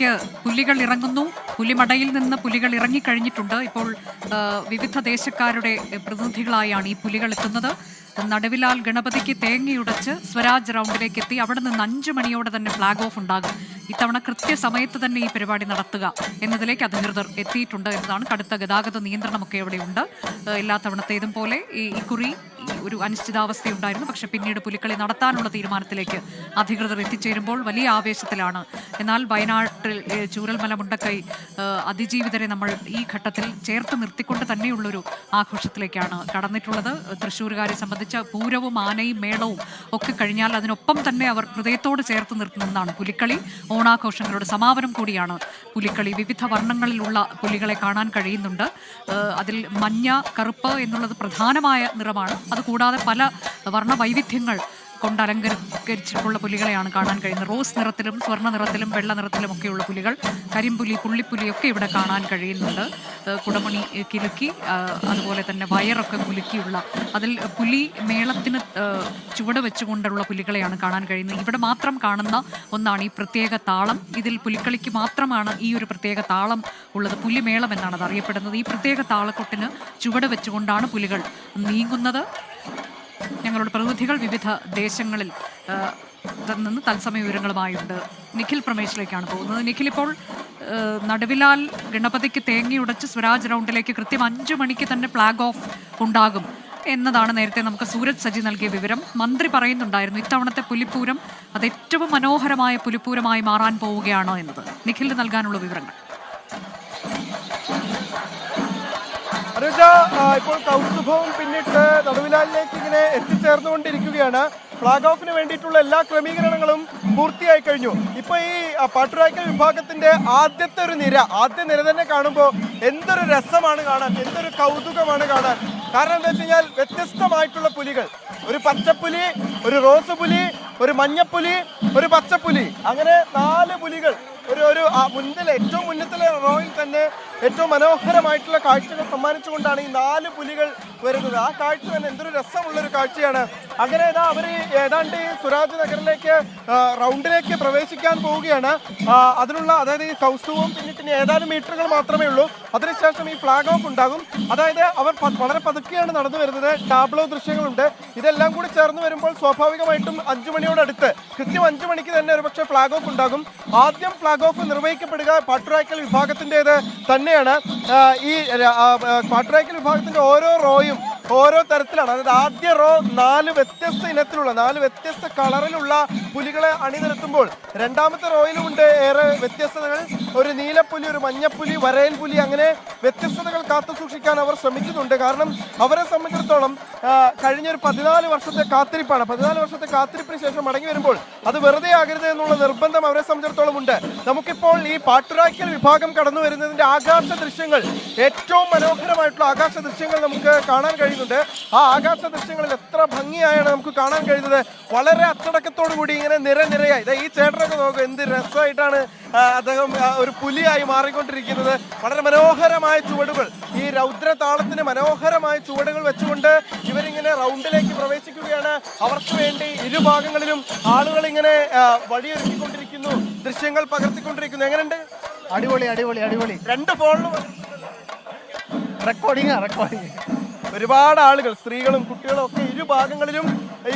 സ്റ്റേഡിയത്തിലേക്ക് പുലികൾ ഇറങ്ങുന്നു. പുലിമടയിൽ നിന്ന് പുലികൾ ഇറങ്ങിക്കഴിഞ്ഞിട്ടുണ്ട്. ഇപ്പോൾ വിവിധ ദേശക്കാരുടെ പ്രതിനിധികളായാണ് ഈ പുലികൾ എത്തുന്നത്. നടുവിലാൽ ഗണപതിക്ക് തേങ്ങയുടച്ച് സ്വരാജ് റൗണ്ടിലേക്ക് എത്തി. അവിടെ നിന്ന് അഞ്ചു മണിയോടെ തന്നെ ഫ്ലാഗ് ഓഫ് ഉണ്ടാകും. ഇത്തവണ കൃത്യസമയത്ത് തന്നെ ഈ പരിപാടി നടത്തുക എന്നതിലേക്ക് അധികൃതർ എത്തിയിട്ടുണ്ട് എന്നതാണ് കടുത്ത ഗതാഗത നിയന്ത്രണമൊക്കെ ഇവിടെയുണ്ട് എല്ലാ തവണത്തേതും പോലെ ഈ ഇക്കുറി ഒരു അനിശ്ചിതാവസ്ഥയുണ്ടായിരുന്നു. പക്ഷെ പിന്നീട് പുലിക്കളി നടത്താനുള്ള തീരുമാനത്തിലേക്ക് അധികൃതർ എത്തിച്ചേരുമ്പോൾ വലിയ ആവേശത്തിലാണ്. എന്നാൽ വയനാട്ടിൽ ചൂരൽമല മുണ്ടക്കൈ അതിജീവിതരെ നമ്മൾ ഈ ഘട്ടത്തിൽ ചേർത്ത് നിർത്തിക്കൊണ്ട് തന്നെയുള്ളൊരു ആഘോഷത്തിലേക്കാണ് കടന്നിട്ടുള്ളത്. തൃശ്ശൂരുകാരെ സംബന്ധിച്ച പൂരവും ആനയും മേളവും ഒക്കെ കഴിഞ്ഞാൽ അതിനൊപ്പം തന്നെ അവർ ഹൃദയത്തോട് ചേർത്ത് നിർത്തുന്നതാണ് പുലിക്കളി. ഓണാഘോഷങ്ങളുടെ സമാപനം കൂടിയാണ് പുലിക്കളി. വിവിധ വർണങ്ങളിലുള്ള പുലികളെ കാണാൻ കഴിയുന്നുണ്ട്. അതിൽ മഞ്ഞ കറുപ്പ് എന്നുള്ളത് പ്രധാനമായ നിറമാണ്. അതുകൂടാതെ പല വർണ വൈവിധ്യങ്ങൾ കൊണ്ട് അലങ്കരിച്ചിട്ടുള്ള പുലികളെയാണ് കാണാൻ കഴിയുന്നത്. റോസ് നിറത്തിലും സ്വർണ നിറത്തിലും വെള്ള നിറത്തിലും ഒക്കെയുള്ള പുലികൾ കരിമ്പുലി പുള്ളിപ്പുലി ഒക്കെ ഇവിടെ കാണാൻ കഴിയുന്നുണ്ട്. കുടമണി കിലുക്കി അതുപോലെ തന്നെ വയറൊക്കെ കുലുക്കിയുള്ള അതിൽ പുലി മേളത്തിന് ചുവട് വെച്ചുകൊണ്ടുള്ള പുലികളെയാണ് കാണാൻ കഴിയുന്നത്. ഇവിടെ മാത്രം കാണുന്ന ഒന്നാണ് ഈ പ്രത്യേക താളം. ഇതിൽ പുലിക്കളിക്ക് മാത്രമാണ് ഈ ഒരു പ്രത്യേക താളം ഉള്ളത്. പുലിമേളം എന്നാണ് അത് അറിയപ്പെടുന്നത്. ഈ പ്രത്യേക താളക്കൊട്ടിന് ചുവട് വെച്ചുകൊണ്ടാണ് പുലികൾ നീങ്ങുന്നത്. ഞങ്ങളുടെ പ്രതിനിധികൾ വിവിധ ദേശങ്ങളിൽ നിന്ന് തത്സമയ വിവരങ്ങളുമായുണ്ട്. നിഖിൽ പ്രമേശിലേക്കാണ് പോകുന്നത്. നിഖിൽ ഇപ്പോൾ നടുവിലാൽ ഗണപതിക്ക് തേങ്ങയുടച്ച് സ്വരാജ് റൗണ്ടിലേക്ക് കൃത്യം അഞ്ചു മണിക്ക് തന്നെ ഫ്ലാഗ് ഓഫ് ഉണ്ടാകും എന്നതാണ് നേരത്തെ നമുക്ക് സൂരജ് സജി നൽകിയ വിവരം. മന്ത്രി പറയുന്നുണ്ടായിരുന്നു ഇത്തവണത്തെ പുലിപ്പൂരം അത് ഏറ്റവും മനോഹരമായ പുലിപ്പൂരമായി മാറാൻ പോവുകയാണോ എന്നത്. നിഖിലിന് നൽകാനുള്ള വിവരങ്ങൾ. അനുജ ഇപ്പോൾ കൗതുഭവും പിന്നിട്ട് നടുവിലാലിലേക്ക് ഇങ്ങനെ എത്തിച്ചേർന്നുകൊണ്ടിരിക്കുകയാണ്. ഫ്ലാഗ് ഓഫിന് വേണ്ടിയിട്ടുള്ള എല്ലാ ക്രമീകരണങ്ങളും പൂർത്തിയായി കഴിഞ്ഞു. ഇപ്പൊ ഈ പാട്ടുരായ്ക്കൽ വിഭാഗത്തിന്റെ ആദ്യത്തെ ഒരു നിര ആദ്യ നിര തന്നെ കാണുമ്പോൾ എന്തൊരു രസമാണ് കാണാൻ എന്തൊരു കൗതുകമാണ് കാണാൻ. കാരണം എന്താ വെച്ച് കഴിഞ്ഞാൽ വ്യത്യസ്തമായിട്ടുള്ള പുലികൾ. ഒരു പച്ചപ്പുലി ഒരു റോസ് പുലി ഒരു മഞ്ഞപ്പുലി ഒരു പച്ചപ്പുലി. അങ്ങനെ നാല് പുലികൾ ഒരു ഒരു മുന്നിൽ ഏറ്റവും മുന്നത്തിലെ റോയിൽ തന്നെ ഏറ്റവും മനോഹരമായിട്ടുള്ള കാഴ്ചകൾ സമ്മാനിച്ചുകൊണ്ടാണ് ഈ നാല് പുലികൾ വരുന്നത്. ആ കാഴ്ച തന്നെ എന്തൊരു രസമുള്ള ഒരു കാഴ്ചയാണ്. അങ്ങനെ ഇതാ അവർ ഏതാണ്ട് ഈ സുരാജ് നഗറിലേക്ക് റൗണ്ടിലേക്ക് പ്രവേശിക്കാൻ പോവുകയാണ്. അതിനുള്ള അതായത് ഈ കൗസ്തുവും പിന്നെ പിന്നെ ഏതാനും മീറ്ററുകൾ മാത്രമേ ഉള്ളൂ. അതിനുശേഷം ഈ ഫ്ലാഗ് ഓഫ് ഉണ്ടാകും. അതായത് അവർ വളരെ പതുക്കെയാണ് നടന്നു വരുന്നത്. ടാബ്ലോ ദൃശ്യങ്ങളുണ്ട്. ഇതെല്ലാം കൂടി ചേർന്ന് വരുമ്പോൾ സ്വാഭാവികമായിട്ടും അഞ്ചു മണിയോടടുത്ത് കൃത്യം അഞ്ചു മണിക്ക് തന്നെ ഒരുപക്ഷെ ഫ്ലാഗ് ഓഫ് ഉണ്ടാകും. ആദ്യം ഫ്ലാഗ് ഓഫ് നിർവഹിക്കപ്പെടുക പാട്ടുറായ്ക്കൽ വിഭാഗത്തിന്റെത് തന്നെയാണ്. ഈ പാട്ടുറായ്ക്കൽ വിഭാഗത്തിന്റെ ഓരോ റോയും ഓരോ തരത്തിലാണ്. അതായത് ആദ്യ റോ നാല് വ്യത്യസ്ത ഇനത്തിലുള്ള നാല് വ്യത്യസ്ത കളറിലുള്ള പുലികളെ അണിനിരത്തുമ്പോൾ രണ്ടാമത്തെ റോയിലും ഉണ്ട് ഏറെ വ്യത്യസ്തതകൾ. ഒരു നീലപ്പുലി ഒരു മഞ്ഞപ്പുലി വരയൻ പുലി അങ്ങനെ വ്യത്യസ്തതകൾ കാത്തു സൂക്ഷിക്കാൻ അവർ ശ്രമിക്കുന്നുണ്ട്. കാരണം അവരെ സംബന്ധിച്ചിടത്തോളം കഴിഞ്ഞൊരു പതിനാല് വർഷത്തെ കാത്തിരിപ്പാണ്. പതിനാല് വർഷത്തെ കാത്തിരിപ്പിന് ശേഷം മടങ്ങി വരുമ്പോൾ അത് വെറുതെ ആകരുത് എന്നുള്ള നിർബന്ധം അവരെ സംബന്ധിച്ചിടത്തോളം ഉണ്ട്. നമുക്കിപ്പോൾ ഈ പാട്ടുരാക്കൽ വിഭാഗം കടന്നു വരുന്നതിന്റെ ആകാശ ദൃശ്യങ്ങൾ ഏറ്റവും മനോഹരമായിട്ടുള്ള ആകാശ ദൃശ്യങ്ങൾ നമുക്ക് കാണാൻ കഴിയുന്നുണ്ട് ആ ആകാശ ദൃശ്യങ്ങളിൽ എത്ര ഭംഗിയായാണ് നമുക്ക് കാണാൻ കഴിയുന്നത്. വളരെ അച്ചടക്കത്തോടു കൂടി ഇങ്ങനെ നിര നിരയായി. ദേ ഈ ചേട്ടനൊക്കെ നോക്കുക എന്ത് രസമായിട്ടാണ് അദ്ദേഹം ഒരു പുലിയായി മാറിക്കൊണ്ടിരിക്കുന്നത്. വളരെ മനോഹരമായ ചുവടുകൾ. ഈ രൗദ്ര താളത്തിന് മനോഹരമായ ചുവടുകൾ വെച്ചുകൊണ്ട് ഇവരിങ്ങനെ റൗണ്ടിലേക്ക് പ്രവേശിക്കുകയാണ്. അവർക്ക് വേണ്ടി ഇരുഭാഗങ്ങളിലും ആളുകൾ ഇങ്ങനെ വഴിയൊരുക്കിക്കൊണ്ടിരിക്കുന്നു. ദൃശ്യങ്ങൾ പകർത്തിക്കൊണ്ടിരിക്കുന്നു. എങ്ങനെയുണ്ട്? അടിപൊളി അടിപൊളി അടിപൊളി. രണ്ട് ഫോണിലും റെക്കോർഡിംഗ് റെക്കോർഡിംഗ് ഒരുപാട് ആളുകൾ സ്ത്രീകളും കുട്ടികളും ഒക്കെ ഇരുഭാഗങ്ങളിലും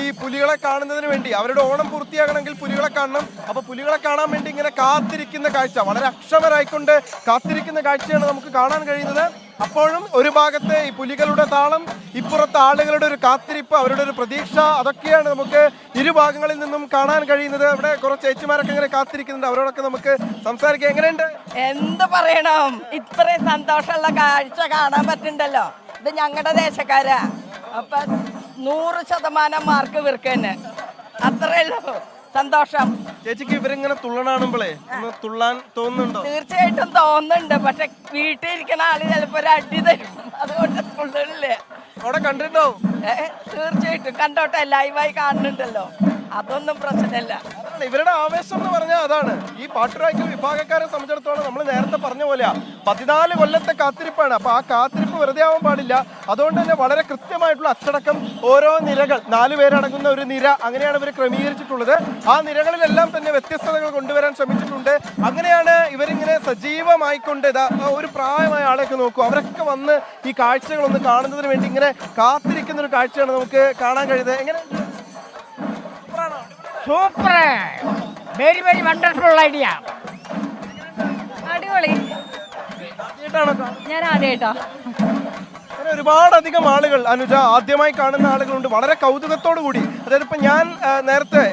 ഈ പുലികളെ കാണുന്നതിന് വേണ്ടി അവരുടെ ഓണം പൂർത്തിയാകണമെങ്കിൽ പുലികളെ കാണണം. അപ്പൊ പുലികളെ കാണാൻ വേണ്ടി ഇങ്ങനെ കാത്തിരിക്കുന്ന കാഴ്ച വളരെ അക്ഷമരായിക്കൊണ്ട് കാത്തിരിക്കുന്ന കാഴ്ചയാണ് നമുക്ക് കാണാൻ കഴിയുന്നത്. അപ്പോഴും ഒരു ഭാഗത്തെ ഈ പുലികളുടെ താളം ഇപ്പുറത്തെ ആളുകളുടെ ഒരു കാത്തിരിപ്പ് അവരുടെ ഒരു പ്രതീക്ഷ അതൊക്കെയാണ് നമുക്ക് ഇരുഭാഗങ്ങളിൽ നിന്നും കാണാൻ കഴിയുന്നത്. അവിടെ കുറച്ച് ചേച്ചിമാരൊക്കെ ഇങ്ങനെ കാത്തിരിക്കുന്നുണ്ട്. അവരോടൊക്കെ നമുക്ക് സംസാരിക്കാം. എങ്ങനെയുണ്ട്? എന്ത് പറയണം? ഇത്രയും സന്തോഷമുള്ള കാഴ്ച കാണാൻ പറ്റുന്നുണ്ടല്ലോ. ഇത് ഞങ്ങളുടെ ദേശക്കാരാ. അപ്പൊ നൂറ് ശതമാനം മാർക്ക് ഇവർക്ക് തന്നെ. അത്രേ ഉള്ളൂ. സന്തോഷം. ചേച്ചിക്ക് ഇവരിങ്ങനെ തുള്ളണാണുമ്പോഴേ ഒന്ന് തുള്ളാൻ തോന്നുന്നുണ്ടോ? തീർച്ചയായിട്ടും തോന്നുന്നുണ്ട്. പക്ഷെ വീട്ടിൽ ഇരിക്കുന്ന ആൾ ചിലപ്പോ ഒരു അടി തരും. അതുകൊണ്ട് തുള്ളണില്ലേ അവിടെ കണ്ടിട്ടുണ്ടോ തീർച്ചയായിട്ടും. കണ്ടോട്ടെ ലൈവായി കാണുന്നുണ്ടല്ലോ. അതൊന്നും പ്രശ്നമില്ല. ഇവരുടെ ആവേശം എന്ന് പറഞ്ഞാൽ അതാണ്. ഈ പാട്ടുരായ്ക്കൽ വിഭാഗക്കാരെ സംബന്ധിച്ചിടത്തോളം നമ്മൾ നേരത്തെ പറഞ്ഞ പോലെയാ. പതിനാല് കൊല്ലത്തെ കാത്തിരിപ്പാണ്. അപ്പൊ ആ കാത്തിരിപ്പ് വെറുതെ ആവാൻ പാടില്ല. അതുകൊണ്ട് തന്നെ വളരെ കൃത്യമായിട്ടുള്ള അച്ചടക്കം ഓരോ നിരകൾ നാല് പേരടങ്ങുന്ന ഒരു നിര അങ്ങനെയാണ് ഇവർ ക്രമീകരിച്ചിട്ടുള്ളത്. ആ നിരകളിലെല്ലാം തന്നെ വ്യത്യസ്തതകൾ കൊണ്ടുവരാൻ ശ്രമിച്ചിട്ടുണ്ട്. അങ്ങനെയാണ് ഇവരിങ്ങനെ സജീവമായിക്കൊണ്ട് ഇതാ ഒരു പ്രായമായ ആളെയൊക്കെ നോക്കും. അവരൊക്കെ വന്ന് ഈ കാഴ്ചകളൊന്ന് കാണുന്നതിന് വേണ്ടി ഇങ്ങനെ കാത്തിരിക്കുന്ന ഒരു കാഴ്ചയാണ് നമുക്ക് കാണാൻ കഴിയുന്നത്. എങ്ങനെ? Super very very wonderful idea അടിപൊളി. ഞാൻ ആദ്യമായിട്ടോ. ഒരുപാടധികം ആളുകൾ അനുജ ആദ്യമായി കാണുന്ന ആളുകളുണ്ട്. വളരെ കൗതുകത്തോടു കൂടി അതായത് ഇപ്പം ഞാൻ നേരത്തെ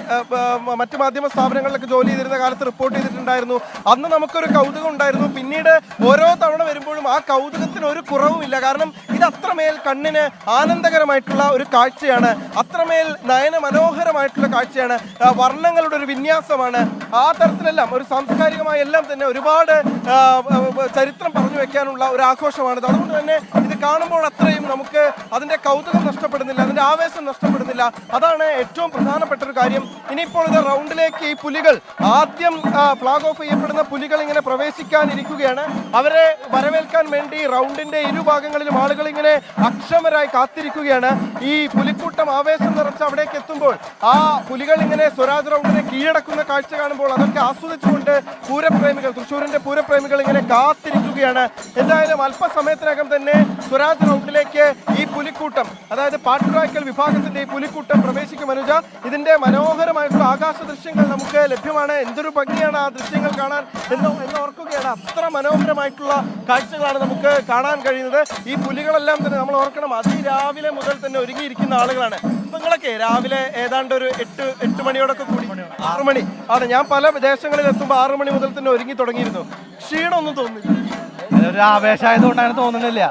മറ്റു മാധ്യമ സ്ഥാപനങ്ങളിലൊക്കെ ജോലി ചെയ്തിരുന്ന കാലത്ത് റിപ്പോർട്ട് ചെയ്തിട്ടുണ്ടായിരുന്നു. അന്ന് നമുക്കൊരു കൗതുകം ഉണ്ടായിരുന്നു. പിന്നീട് ഓരോ തവണ വരുമ്പോഴും ആ കൗതുകത്തിന് ഒരു കുറവുമില്ല കാരണം ഇത് അത്രമേൽ കണ്ണിന് ആനന്ദകരമായിട്ടുള്ള ഒരു കാഴ്ചയാണ്. അത്രമേൽ നയന മനോഹരമായിട്ടുള്ള കാഴ്ചയാണ് വർണങ്ങളുടെ ഒരു വിന്യാസമാണ്. ആ തരത്തിലെല്ലാം ഒരു സാംസ്കാരികമായ എല്ലാം തന്നെ ഒരുപാട് ചരിത്രം പറഞ്ഞു വെക്കാനുള്ള ഒരു ആഘോഷമാണ് അതുകൊണ്ട് തന്നെ കാണുമ്പോൾ അത്രയും നമുക്ക് അതിന്റെ കൗതുകം നഷ്ടപ്പെടുന്നില്ല അതിന്റെ ആവേശം നഷ്ടപ്പെടുന്നില്ല. അതാണ് ഏറ്റവും പ്രധാനപ്പെട്ട ഒരു കാര്യം. ഇനിയിപ്പോൾ ഇത് റൗണ്ടിലേക്ക് ഈ പുലികൾ ആദ്യം ഫ്ലാഗ് ഓഫ് ചെയ്യപ്പെടുന്ന പുലികൾ ഇങ്ങനെ പ്രവേശിക്കാനിരിക്കുകയാണ്. അവരെ വരവേൽക്കാൻ വേണ്ടി റൗണ്ടിന്റെ ഇരുഭാഗങ്ങളിലും ആളുകൾ ഇങ്ങനെ അക്ഷമരായി കാത്തിരിക്കുകയാണ്. ഈ പുലിക്കൂട്ടം ആവേശം നിറച്ച് അവിടേക്ക് എത്തുമ്പോൾ ആ പുലികൾ ഇങ്ങനെ സ്വരാജ് റൗണ്ടിനെ കീഴടക്കുന്ന കാഴ്ച കാണുമ്പോൾ അതൊക്കെ ആസ്വദിച്ചുകൊണ്ട് പൂരപ്രേമികൾ തൃശ്ശൂരിന്റെ പൂരപ്രേമികൾ ഇങ്ങനെ കാത്തിരിക്കുകയാണ്. എന്തായാലും അല്പസമയത്തിനകം തന്നെ സ്വരാജ് റൗണ്ടിലേക്ക് ഈ പുലിക്കൂട്ടം അതായത് പാട്ടുവായ്ക്കൽ വിഭാഗത്തിന്റെ ഈ പുലിക്കൂട്ടം പ്രവേശിക്കും അനുജ. ഇതിന്റെ മനോഹരമായിട്ടുള്ള ആകാശ ദൃശ്യങ്ങൾ നമുക്ക് ലഭ്യമാണ്. എന്തൊരു ഭംഗിയാണ് ആ ദൃശ്യങ്ങൾ കാണാൻ എന്ന് എന്ന് ഓർക്കുകയാണ്. അത്ര മനോഹരമായിട്ടുള്ള കാഴ്ചകളാണ് നമുക്ക് കാണാൻ കഴിയുന്നത്. ഈ പുലികളെല്ലാം തന്നെ നമ്മൾ ഓർക്കണം അതിരാവിലെ മുതൽ തന്നെ ഒരുങ്ങിയിരിക്കുന്ന ആളുകളാണ്. നിങ്ങളൊക്കെ രാവിലെ ഏതാണ്ട് ഒരു എട്ട് എട്ട് മണിയോടൊക്കെ കൂടി ആറു മണി. ആണ് ഞാൻ പല ദേശങ്ങളിൽ എത്തുമ്പോൾ ആറു മണി മുതൽ തന്നെ ഒരുങ്ങി തുടങ്ങിയിരുന്നു. ക്ഷീണമൊന്നും തോന്നില്ല ഒരു ആവേശമായതുകൊണ്ട് അങ്ങനെ തോന്നുന്നില്ല.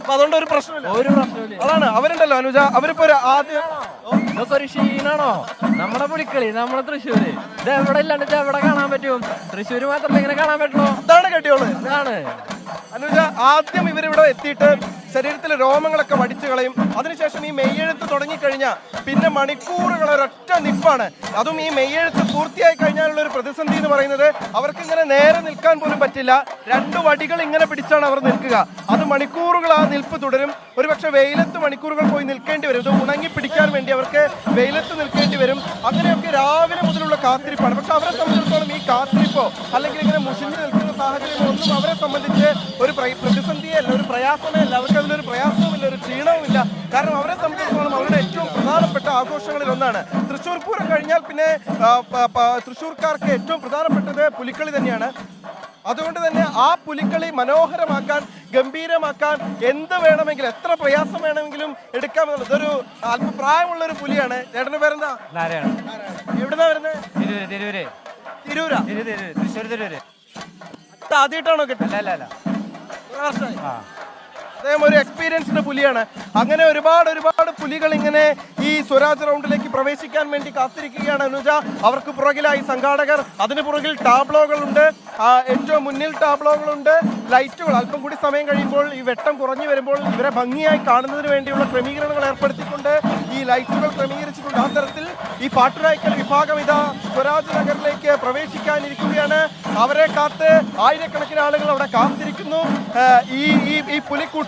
അപ്പൊ അതുകൊണ്ട് ഒരു പ്രശ്നമില്ല. ഒരു പ്രശ്നമില്ല. അതാണ്. അവരുണ്ടല്ലോ അനുജ. അവരിപ്പോ ഒരു ആദ്യം ഇതൊക്കെ ഒരു ഷീനാണോ നമ്മുടെ പുലിക്കളി നമ്മുടെ തൃശ്ശൂര്. ഇത് എവിടെ ഇല്ലാണ്ട് ഇത് എവിടെ കാണാൻ പറ്റും? തൃശ്ശൂര് മാത്രമല്ല ഇങ്ങനെ കാണാൻ പറ്റുള്ളൂ? അതാണ് കേട്ടിയോളൂ. അതാണ് അനുജ ആദ്യം ഇവരിവിടെ എത്തിയിട്ട് ശരീരത്തിലെ രോമങ്ങളൊക്കെ വടിച്ചു കളയും. അതിനുശേഷം ഈ മെയ്യെഴുത്ത് തുടങ്ങിക്കഴിഞ്ഞാൽ പിന്നെ മണിക്കൂറുകൾ ഒരൊറ്റ നിപ്പാണ്. അതും ഈ മെയ്യെഴുത്ത് പൂർത്തിയായി കഴിഞ്ഞാലുള്ള ഒരു പ്രതിസന്ധി എന്ന് പറയുന്നത് അവർക്ക് ഇങ്ങനെ നേരെ നിൽക്കാൻ പോലും പറ്റില്ല. രണ്ട് വടികൾ ഇങ്ങനെ പിടിച്ചാണ് അവർ നിൽക്കുക. അത് മണിക്കൂറുകൾ ആ നിൽപ്പ് തുടരും. ഒരുപക്ഷെ വെയിലത്ത് മണിക്കൂറുകൾ പോയി നിൽക്കേണ്ടി വരും. ഉണങ്ങി പിടിക്കാൻ വേണ്ടി അവർക്ക് വെയിലത്ത് നിൽക്കേണ്ടി വരും. അങ്ങനെയൊക്കെ രാവിലെ മുതലുള്ള കാത്തിരിപ്പാണ്. പക്ഷെ അവരെ സംബന്ധിച്ചിടത്തോളം ഈ കാത്തിരിപ്പോ അല്ലെങ്കിൽ ഇങ്ങനെ മുഷിഞ്ഞു നിൽക്കുന്ന സാഹചര്യം അവരെ സംബന്ധിച്ച് ഒരു പ്ര- പ്രതിസന്ധിയേ അല്ല ഒരു പ്രയാസമേ അല്ല. അവർക്ക് അതിലൊരു പ്രയാസവുമില്ല ഒരു ക്ഷീണവുമില്ല. കാരണം അവരെ സംബന്ധിച്ചിടത്തോളം അവരുടെ ഏറ്റവും പ്രധാനപ്പെട്ട ആഘോഷങ്ങളിൽ ഒന്നാണ്. തൃശ്ശൂർ പൂരം കഴിഞ്ഞാൽ പിന്നെ തൃശ്ശൂർക്കാർക്ക് ഏറ്റവും പ്രധാനപ്പെട്ടത് പുലിക്കളി തന്നെയാണ്. അതുകൊണ്ട് തന്നെ ആ പുലിക്കളി മനോഹരമാക്കാൻ ഗംഭീരമാക്കാൻ എന്ത് വേണമെങ്കിലും എത്ര പ്രയാസം വേണമെങ്കിലും എടുക്കാമെന്നുള്ളത് ഇതൊരു അല്പപ്രായമുള്ള ഒരു പുലിയാണ്. ചേട്ടന്റെ പേരെന്താ? നാരായണ എവിടുന്നാ വരുന്നത് തിരൂര് തിരൂര. തിരൂരാ? തിരു തിരൂര്. തൃശ്ശൂർ തിരൂര്. ആദ്യമായിട്ടാണോ കിട്ടുന്നത്? അല്ല അല്ല വർഷമായി അദ്ദേഹം ഒരു എക്സ്പീരിയൻസ്ഡ് പുലിയാണ്. അങ്ങനെ ഒരുപാട് ഒരുപാട് പുലികൾ ഇങ്ങനെ ഈ സ്വരാജ് റൗണ്ടിലേക്ക് പ്രവേശിക്കാൻ വേണ്ടി കാത്തിരിക്കുകയാണ് അനുജ. അവർക്ക് പുറകിലായി സംഘാടകർ അതിന് പുറകിൽ ടാബ്ലോകളുണ്ട്. ഏറ്റവും മുന്നിൽ ടാബ്ലോകളുണ്ട്. ലൈറ്റുകൾ അല്പം കൂടി സമയം കഴിയുമ്പോൾ ഈ വെട്ടം കുറഞ്ഞു വരുമ്പോൾ ഇവരെ ഭംഗിയായി കാണുന്നതിന് വേണ്ടിയുള്ള ക്രമീകരണങ്ങൾ ഏർപ്പെടുത്തിക്കൊണ്ട് ഈ ലൈറ്റുകൾ ക്രമീകരിച്ചിട്ടുണ്ട്. ആ തരത്തിൽ ഈ പാട്ടുരായ്ക്കൽ വിഭാഗം ഇതാ സ്വരാജ് നഗറിലേക്ക് പ്രവേശിക്കാനിരിക്കുകയാണ്. അവരെ കാത്ത് ആയിരക്കണക്കിന് ആളുകൾ അവിടെ കാത്തിരിക്കുന്നു. ഈ ഈ ഈ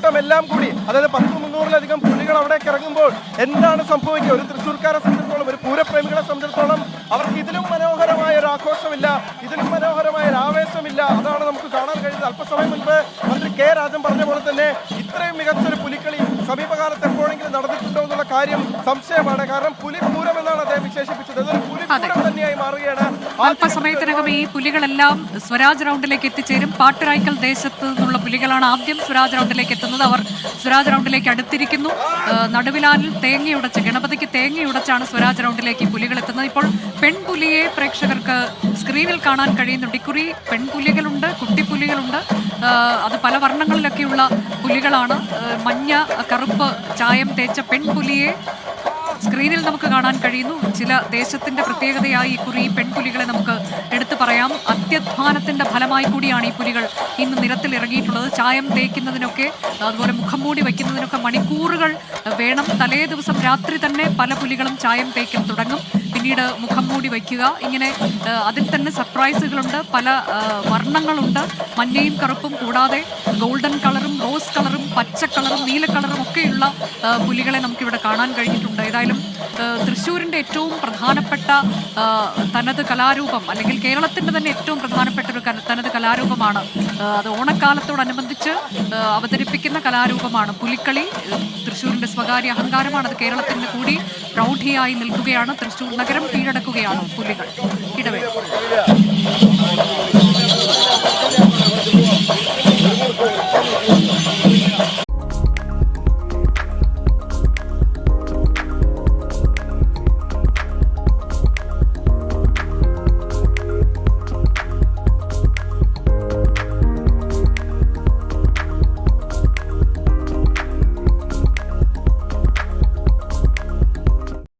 പുലിക്കൂട്ടം എല്ലാം കൂടി അതായത് പത്ത് മുന്നൂറിലധികം പുലികൾ അവിടേക്ക് ഇറങ്ങുമ്പോൾ എന്താണ് സംഭവിക്കുക? ഒരു തൃശ്ശൂർക്കാരെ സംബന്ധിച്ചിടത്തോളം ഒരു പൂരപ്രേമികളെ സംബന്ധിച്ചിടത്തോളം അവർക്ക് ഇതിലും മനോഹരമായ ഒരു ആഘോഷമില്ല ഇതിലും മനോഹരമായ ഒരു ആവേശമില്ല. അതാണ് നമുക്ക് കാണാൻ കഴിയുന്നത്. അല്പസമയം മുൻപ് മന്ത്രി കെ രാജൻ പറഞ്ഞ പോലെ തന്നെ ഇത്രയും മികച്ചൊരു കാര്യം സംശയമാണ്. കാരണം പുലിപൂരം എന്നാണ് അദ്ദേഹം വിശേഷിപ്പിച്ചത്. അതൊരു പുലിപൂരം തന്നെയായി മാറുകയാണ്. അല്പസമയത്തിനകം ഈ പുലികളെല്ലാം സ്വരാജ് റൗണ്ടിലേക്ക് എത്തിച്ചേരും. പാട്ടുരായ്ക്കൽ ദേശത്ത് നിന്നുള്ള പുലികളാണ് ആദ്യം സ്വരാജ് റൗണ്ടിലേക്ക് എത്തുന്നത്. അവർ സ്വരാജ് റൗണ്ടിലേക്ക് അടുത്തിരിക്കുന്നു. നടുവിലാലിൽ തേങ്ങയുടച്ച് ഗണപതിക്ക് തേങ്ങയുടച്ചാണ് സ്വരാജ് റൗണ്ടിലേക്ക് ഈ പുലികൾ എത്തുന്നത്. ഇപ്പോൾ പെൺപുലിയെ പ്രേക്ഷകർക്ക് സ്ക്രീനിൽ കാണാൻ കഴിയുന്നുണ്ട് ഇക്കുറി പെൺപുലികളുണ്ട് കുട്ടിപ്പുലികളുണ്ട്. അത് പല വർണങ്ങളിലൊക്കെയുള്ള പുലികളാണ്. മഞ്ഞ കറുപ്പ് ചായം തേച്ച പെൺപുലിയെ സ്ക്രീനിൽ നമുക്ക് കാണാൻ കഴിയുന്നു. ചില ദേശത്തിന്റെ പ്രത്യേകതയായി ഈ കുറി പെൺപുലികളെ നമുക്ക് എടുത്തു പറയാം. അത്യധ്വാനത്തിന്റെ ഫലമായി കൂടിയാണ് ഈ പുലികൾ ഇന്ന് നിരത്തിൽ ഇറങ്ങിയിട്ടുള്ളത്. ചായം തേക്കുന്നതിനൊക്കെ അതുപോലെ മുഖം മൂടി വയ്ക്കുന്നതിനൊക്കെ മണിക്കൂറുകൾ വേണം. തലേ ദിവസം രാത്രി തന്നെ പല പുലികളും ചായം തേക്കാൻ തുടങ്ങും. പിന്നീട് മുഖം മൂടി വയ്ക്കുക. ഇങ്ങനെ അതിൽ തന്നെ സർപ്രൈസുകളുണ്ട്. പല വർണങ്ങളുണ്ട്. മഞ്ഞയും കറുപ്പും കൂടാതെ ഗോൾഡൻ കളറും റോസ് കളറും പച്ച കളറും നീല കളറും ഒക്കെയുള്ള പുലികളെ നമുക്കിവിടെ കാണാൻ കഴിഞ്ഞിട്ടുണ്ട്. ഏതായാലും തൃശ്ശൂരിന്റെ ഏറ്റവും പ്രധാനപ്പെട്ട തനത് കലാരൂപം അല്ലെങ്കിൽ കേരളത്തിന്റെ തന്നെ ഏറ്റവും പ്രധാനപ്പെട്ട ഒരു തനത് കലാരൂപമാണ് അത് ഓണക്കാലത്തോടനുബന്ധിച്ച് അവതരിപ്പിക്കുന്ന കലാരൂപമാണ്. പുലിക്കളി തൃശ്ശൂരിന്റെ സ്വകാര്യ അഹങ്കാരമാണ്. അത് കേരളത്തിന്റെ കൂടി പ്രൗഢിയായി നിൽക്കുകയാണ്. തൃശ്ശൂർ നഗരം കീഴടക്കുകയാണ് പുലികൾ. ഇടവേള.